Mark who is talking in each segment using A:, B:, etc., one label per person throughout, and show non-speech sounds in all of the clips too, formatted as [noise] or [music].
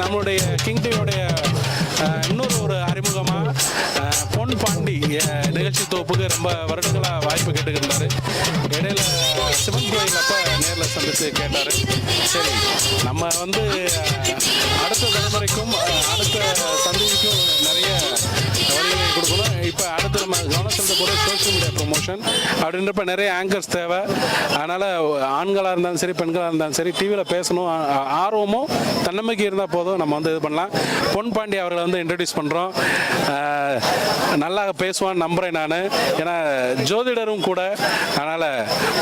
A: நம்மளுடைய கிங்டியோடைய இன்னொரு ஒரு அறிமுகமாக பொன் பாண்டி நிகழ்ச்சி தொகுப்புக்கு ரொம்ப வருடங்களாக வாய்ப்பு கேட்டுக்கிட்டாரு. இடையில சிவன் கோயில் அப்போ நேரில் சந்தித்து கேட்டார். சரி நம்ம வந்து அடுத்த தலைமுறைக்கும் அடுத்த சந்ததிக்கும் நிறைய வழிகளை கொடுக்கணும். இப்போ அடுத்து நம்ம கவனம் கூட சோஷியல் மீடியா ப்ரொமோஷன் அப்படின்றப்ப நிறைய ஆங்கர்ஸ் தேவை. அதனால் ஆண்களாக இருந்தாலும் சரி பெண்களாக இருந்தாலும் சரி டிவியில் பேசணும். ஆர்வமும் தன்னம்பிக்கை இருந்தால் போதும். நம்ம வந்து இது பண்ணலாம். பொன் பாண்டி அவர்களை வந்து இன்ட்ரடியூஸ் பண்ணுறோம் நல்லா பேசுவான்னு நம்புகிறேன் நான். ஏன்னா ஜோதிடரும் கூட. அதனால்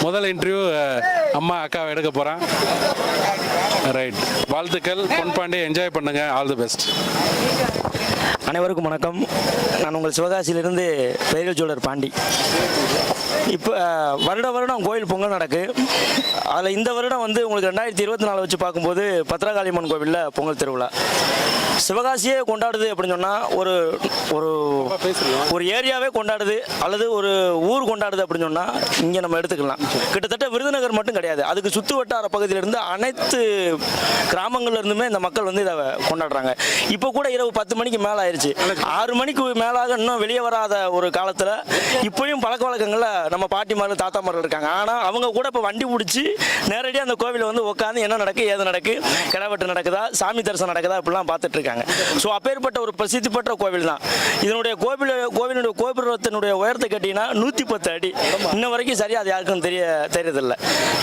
A: முதல் இன்டர்வியூ அம்மா அக்காவை எடுக்க போகிறேன் ரைட் வாழ்த்துக்கள் பொன் பாண்டி என்ஜாய் பண்ணுங்கள் ஆல் தி பெஸ்ட்
B: அனைவருக்கும் வணக்கம். நான் உங்கள் சிவகாசியிலிருந்து பெயர்கள் சோழர் பாண்டி. இப்போ வருட வருடம் கோயில் பொங்கல் நடக்கு. அதில் இந்த வருடம் வந்து உங்களுக்கு ரெண்டாயிரத்தி இருபத்தி நாலு வச்சு பார்க்கும்போது பத்ரகாளியம்மன் கோவிலில் பொங்கல் திருவிழா. சிவகாசியே கொண்டாடுது அப்படின்னு சொன்னால் ஒரு ஒரு ஒரு ஏரியாவே கொண்டாடுது அல்லது ஒரு ஊர் கொண்டாடுது அப்படின்னு சொன்னால் இங்கே நம்ம எடுத்துக்கலாம். கிட்டத்தட்ட விருதுநகர் மட்டும் கிடையாது. அதுக்கு சுற்று வட்டார பகுதியிலிருந்து அனைத்து கிராமங்கள்ல இருந்துமே இந்த மக்கள் வந்து இதை கொண்டாடுறாங்க. இப்போ கூட இரவு பத்து மணிக்கு மேலே ஆயிடுச்சு ஆறு மணிக்கு மேலாக இன்னும் வெளியே வராத ஒரு காலத்தில் இப்போயும் பழக்க வழக்கங்களில் நம்ம பாட்டிமார்கள் தாத்தாமார்கள் இருக்காங்க. ஆனால் அவங்க கூட இப்போ வண்டி பிடிச்சி நேரடியாக அந்த கோவிலில் வந்து உட்காந்து என்ன நடக்கு ஏது நடக்கு கிடவெட்டு நடக்குதா சாமி தரிசனம் நடக்குதா இப்படிலாம் பார்த்துட்டு இருக்காங்க. ஸோ அப்பேற்பட்ட ஒரு பிரசித்தி பெற்ற கோவில் தான் இதனுடைய கோவில் கோபுரத்தினுடைய உயரத்தை கேட்டீங்கன்னா நூற்றி பத்து அடி இன்ன வரைக்கும் சரியா அது யாருக்கும் தெரிய தெரியறதில்ல.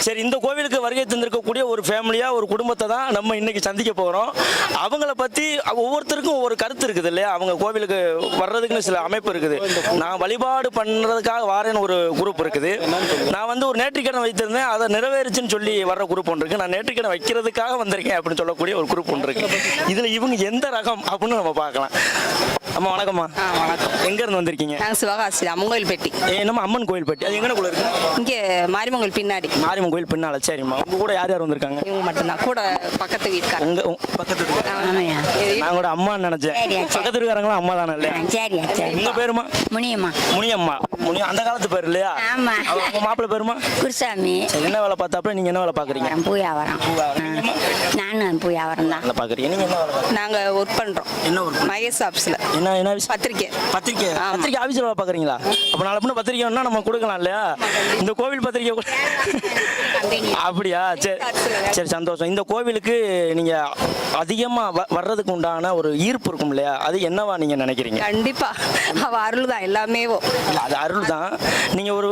B: சரி இந்த கோவிலுக்கு வருகை தந்திருக்கக்கூடிய ஒரு ஃபேமிலியாக ஒரு குடும்பத்தை தான் நம்ம இன்னைக்கு சந்திக்க போகிறோம் அவங்கள பற்றி ஒவ்வொருத்தருக்கும் ஒவ்வொரு கருத்து இருக்குது இல்லையா? அவங்க கோவிலுக்கு வர்றதுக்குன்னு சில அமைப்பு இருக்குது. நான் வழிபாடு பண்ணுறதுக்காக வாரேன்னு ஒரு குரூப் இருக்குது. நான் வந்து ஒரு நேற்றிக்கடன் வைத்திருந்தேன். அதை நிறைவேறுச்சுன்னு சொல்லி வர்ற குரூப் ஒன்று இருக்கு. நான் நேற்றிக்கடன் வைக்கிறதுக்காக வந்திருக்கேன் அப்படின்னு சொல்லக்கூடிய ஒரு குரூப் ஒன்று இருக்கு. இதில் இவங்க எந்த ரகம் அப்படின்னு நம்ம பார்க்கலாம். அம்மா வணக்கம்மா.
C: ஆ வணக்கம்.
B: எங்கேருந்து வந்திருக்கீங்க?
C: நாங்கள் சிவகாசி அம்மங்கோயில் பெட்டி
B: ஏ, என்னம்மா அம்மன் கோயில் பட்டி அது எங்கன இருக்கு?
C: இங்கே மாரிமங்கல் பின்னாடி.
B: மாரியம்மன் கோயில் பின்னால. சரிம்மா. உங்க கூட யார் யார் வந்திருக்காங்க?
C: இவங்க மட்டும்தான். கூட பக்கத்து வீட்டுக்காரங்க
B: உங்க உங்க பக்கத்து.
D: ஆமாய்யா
B: நான் கூட அம்மான்னு நினைச்சேன்.
D: சரியா, சரி.
B: பக்கத்து இருக்காரங்களும் அம்மா தானே இல்லையா?
D: சரியா சரி
B: உங்க பேருமா?
D: முனியம்மா.
B: முனியம்மா. முனி அந்த காலத்து பேர் இல்லையா?
D: ஆமா.
B: அவ- உங்க மாப்பிள்ளை பேருமா?
D: குருசாமி.
B: சரி, என்ன வேலை பார்த்தாப்புல? நீங்க என்ன வேலை பாக்குறீங்க
D: பூ வியாபாரம். நானும் பூ வியாபாரம் தான்.
B: வேலை பாக்குறீங்க நீங்க என்ன வேலை பாக்குறீங்க
C: நாங்கள் ஒர்க் பண்ணுறோம்
B: என்ன ஒரு
C: மகேஷ் ஆஃபீஸில்
B: என்ன என்ன விஷயம்?
C: பத்திரிக்கை.
B: பத்திரிக்கை. பத்திரிக்கை ஆஃபீஸில் வேலை பார்க்குறீங்களா அப்போ நாளை பின்ன பத்திரிக்கை வேணா நம்ம கொடுக்கலாம் இல்லையா? இந்த கோவில் பத்திரிக்கை கூட- [laughs] அப்படியா? சரி. சரி சந்தோஷம். இந்த கோவிலுக்கு நீங்க அதிகமா வ- வர்றதுக்கு உண்டான ஒரு ஈர்ப்பு இருக்கும் இல்லையா? அது என்னவா நீங்க நினைக்கிறீங்க?
C: கண்டிப்பாக அவள் அருள் தான் எல்லாமேவோ
B: அது அருள் தான் நீங்க ஒரு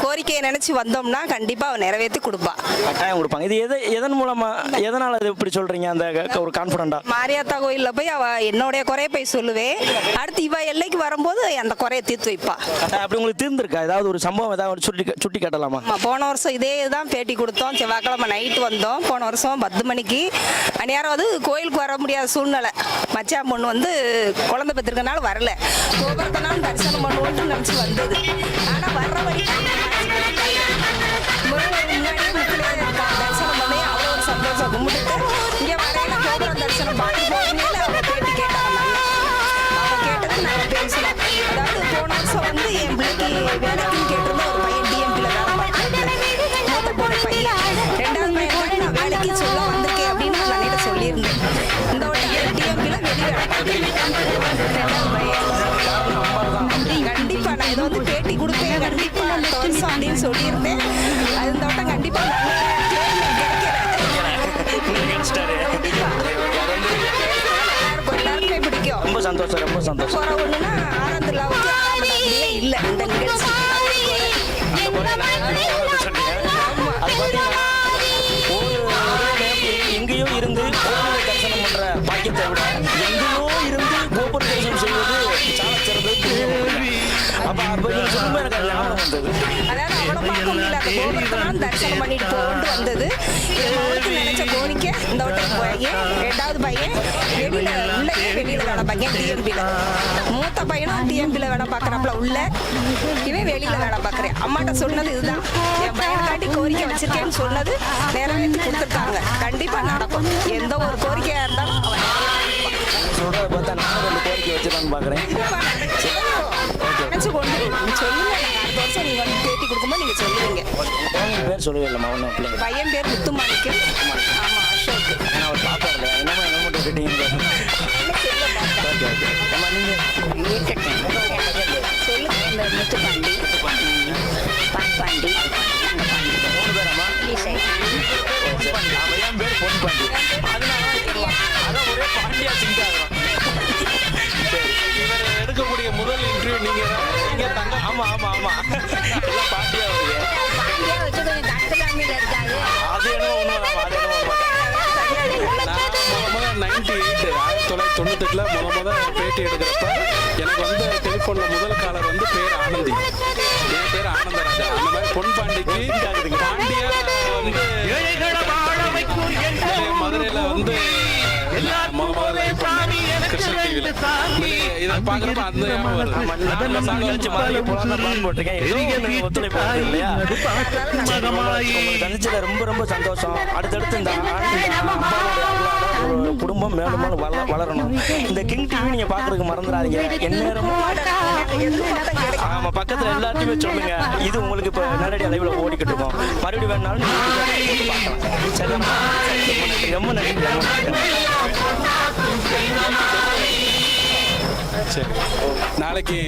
C: கோரிக்கையை நினச்சி வந்தோம்னா கண்டிப்பாக அவள் நிறைவேற்றி கொடுப்பா.
B: கட்டாயம் கொடுப்பாங்க. இது எது எதன் மூலமா எதனால இது இப்படி சொல்றீங்க? அந்த ஒரு கான்ஃபிடண்டா
C: மாரியாத்தா கோயிலில் போய் அவள் என்னுடைய குறைய போய் சொல்லுவேன். அடுத்து இவ எல்லைக்கு வரும்போது அந்த குறைய தீர்த்து வைப்பா.
B: அப்படி உங்களுக்கு தீர்ந்துருக்கா? ஏதாவது ஒரு சம்பவம் ஏதாவது சுட்டி சுட்டி காட்டலாமா?
C: போன வருஷம் இதே தான் பேட்டி கொடுத்தோம். செவ்வாய்க்கிழமை நைட்டு வந்தோம். போன வருஷம் பத்து மணிக்கு. அந்நேரம் கோயிலுக்கு வர முடியாத சூழ்நிலை. மச்சான் பொண்ணு வந்து குழந்தை பெற்றிருக்கனால வரல. கோபுரத்தினாலும் தரிசனம் பண்ணுவோம்னு நினச்சி வந்தது. அவங்க கேட்டது அதாவது போன வருஷம் வந்து என் பிள்ளைக்கு வேலைக்குன்னு கேட்டிருந்த ஒரு பையன் வேலை போன பையன் ரெண்டாவது பையன் கூட நான் வேலைக்கு சொல்ல வந்திருக்கேன் அப்படின்னு நான் சொல்லியிருந்தேன். இந்த வட்டம் டிஎம்பியில் வெளி
B: சந்தோஷம் ரொம்ப சந்தோஷம் எனக்கு ஞாபகம் வந்தது.
C: அதாவது அவ்வளவு பார்க்க முடியல அந்த தரிசனம் பண்ணிட்டு போகண்டு வந்தது. நினைச்ச கோரிக்கை இந்த வட்டம் பையன் ரெண்டாவது பையன் வெளியில உள்ள வெளியில வேலை பையன் டிஎம்பியில மூத்த பையனும் டிஎம்பியில வேலை பார்க்கறாப்புல உள்ள. இவன் வெளியில வேலை பார்க்கறேன். அம்மாட்ட சொன்னது இதுதான். என் பையனுக்காண்டி கோரிக்கை வச்சிருக்கேன்னு சொன்னது நிறைவேற்றி கொடுத்துருக்காங்க. கண்டிப்பா நடக்கும். எந்த ஒரு கோரிக்கையா இருந்தாலும் அவன்
B: சொல்றத பார்த்தா நானும் ரெண்டு கோரிக்கை வச்சுதான் பாக்குறேன்
C: நீங்க சொல்லுவீங்க.
B: பேர் சொல்லவே இல்லைம்மா ஒன்றும் பிள்ளைங்க
C: பையன் பேர் முத்துமாணிக்கம். ஆமா அசோக்.
B: நான் அவர் பார்க்கறல என்னமோ என்ன மட்டும் விட்டுட்டீங்க ஓகே ஓகே. அம்மா நீங்கள்
D: சொல்லுங்க இந்த முத்துப்பாண்டி. பாண்பாண்டி தங்கப்பாண்டி
B: மூணு பேராம்மா?
D: ஈசை
B: அவன் என் பேர் பொன் பாண்டி அதனால தான் கேட்கலாம். அதான் ஒரே பாண்டியா சிங்க் ஆகிறோம் சரி
A: இவர் எடுக்கக்கூடிய முதல் இன்டர்வியூ நீங்க தான். நீங்க தங்க
B: ஆமா ஆமா ஆமா. எல்லாம் பாண்டியா வருது.
D: பாண்டியா வச்சு கொஞ்சம் கட்டுக்காமியில் இருக்காது.
B: அது என்ன உண்மைதான் அது என்ன உண்மை?
A: நான் முத முத நைன்டி எயிட் ஆயிரத்தி தொள்ளாயிரத்தி தொண்ணூத்தெட்டில் முத முத பேட்டி எடுக்கிறப்ப எனக்கு வந்து டெலிஃபோனில் முதல் காலர் வந்து பேர் ஆனந்தி. என் பேர் ஆனந்தராஜா. அந்த மாதிரி பொன் பாண்டிக்கு பாண்டியா வந்து மதுரையில் வந்து முத முத இதை அந்த
B: ரொம்ப போட்டிருக்கேன். இல்லையா? சந்திச்சதுல ரொம்ப ரொம்ப சந்தோஷம் அடுத்தடுத்து இந்த ஒரு குடும்பம் மேலும் மேலும் வள வளரணும் இந்த கிங் டிவி நீங்க பாக்குறதுக்கு மறந்துடாதீங்க எந்நேரமும் ஆமா பக்கத்துல எல்லாத்தையுமே சொல்லுங்க இது உங்களுக்கு இப்ப நேரடி அளவில் ஓடிக்கிட்டு இருக்கோம் மறுபடியும் வேணாலும் ரொம்ப நன்றி
A: சரி. நாளைக்கு